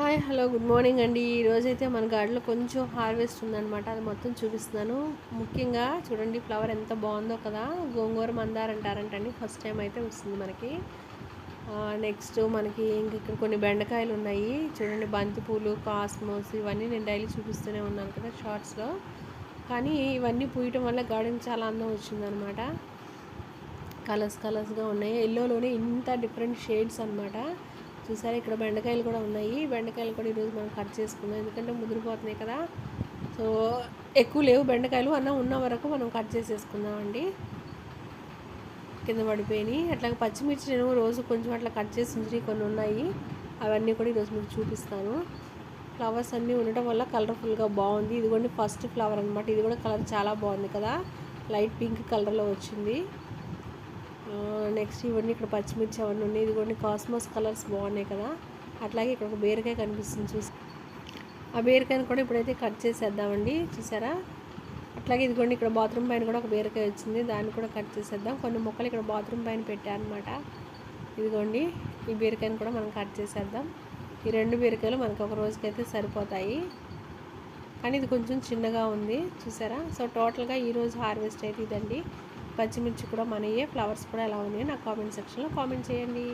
Hi hello good morning అండి. ఈరోజైతే మన గార్డెన్లో కొంచెం హార్వెస్ట్ ఉందన్నమాట. అది మొత్తం చూపిస్తున్నాను. ముఖ్యంగా చూడండి ఫ్లవర్ ఎంత బాగుందో కదా. గోంగూర మందార అంటారంటండి. ఫస్ట్ టైం అయితే వస్తుంది మనకి. నెక్స్ట్ మనకి ఇంక ఇక్కడ కొన్ని బెండకాయలు ఉన్నాయి. చూడండి బంతిపూలు కాస్మోస్ ఇవన్నీ నేను డైలీ చూపిస్తూనే ఉన్నాను కదా షార్ట్స్లో కానీ ఇవన్నీ పూయటం వల్ల గార్డెన్ చాలా అందం వచ్చిందనమాట కలర్స్ కలర్స్గా ఉన్నాయి. ఎల్లోలోనే ఇంత డిఫరెంట్ షేడ్స్ అనమాట చూసారా ఇక్కడ బెండకాయలు కూడా ఉన్నాయి. బెండకాయలు కూడా ఈరోజు మనం కట్ చేసుకుందాం ఎందుకంటే ముదిరిపోతున్నాయి కదా. సో ఎక్కువ లేవు. బెండకాయలు అన్న ఉన్న వరకు మనం కట్ చేసేసుకుందామండి. కింద పడిపోయినాయి. అట్లాగే పచ్చిమిర్చి నేను రోజు కొంచెం అట్లా కట్ చేసి ఉంచి కొన్ని ఉన్నాయి. అవన్నీ కూడా ఈరోజు మీకు చూపిస్తాను. ఫ్లవర్స్ అన్నీ ఉండటం వల్ల కలర్ఫుల్గా బాగుంది. ఇదిగోండి ఫస్ట్ ఫ్లవర్ అనమాట ఇది కూడా కలర్ చాలా బాగుంది కదా. లైట్ పింక్ కలర్లో వచ్చింది. నెక్స్ట్ ఇవన్నీ ఇక్కడ పచ్చిమిర్చి అవన్నీ ఉన్నాయి. ఇదిగోండి కాస్మోస్ కలర్స్ బాగున్నాయి కదా. అట్లాగే ఇక్కడ ఒక బీరకాయ కనిపిస్తుంది చూసి. ఆ బీరకాయని కూడా ఇప్పుడైతే కట్ చేసేద్దామండి. చూసారా? అట్లాగే ఇదిగోండి ఇక్కడ బాత్రూమ్ పైన కూడా ఒక బీరకాయ వచ్చింది. దాన్ని కూడా కట్ చేసేద్దాం. కొన్ని మొక్కలు ఇక్కడ బాత్రూమ్ పైన పెట్టారనమాట ఇదిగోండి ఈ బీరకాయని కూడా మనం కట్ చేసేద్దాం. ఈ రెండు బీరకాయలు మనకు ఒక రోజుకైతే సరిపోతాయి. కానీ ఇది కొంచెం చిన్నగా ఉంది. చూసారా? సో టోటల్గా ఈరోజు హార్వెస్ట్ అయితే ఇదండి. పచ్చిమిర్చి కూడా మనయే. ఫ్లవర్స్ కూడా ఎలా ఉన్నాయో నాకు కామెంట్ సెక్షన్లో కామెంట్ చేయండి.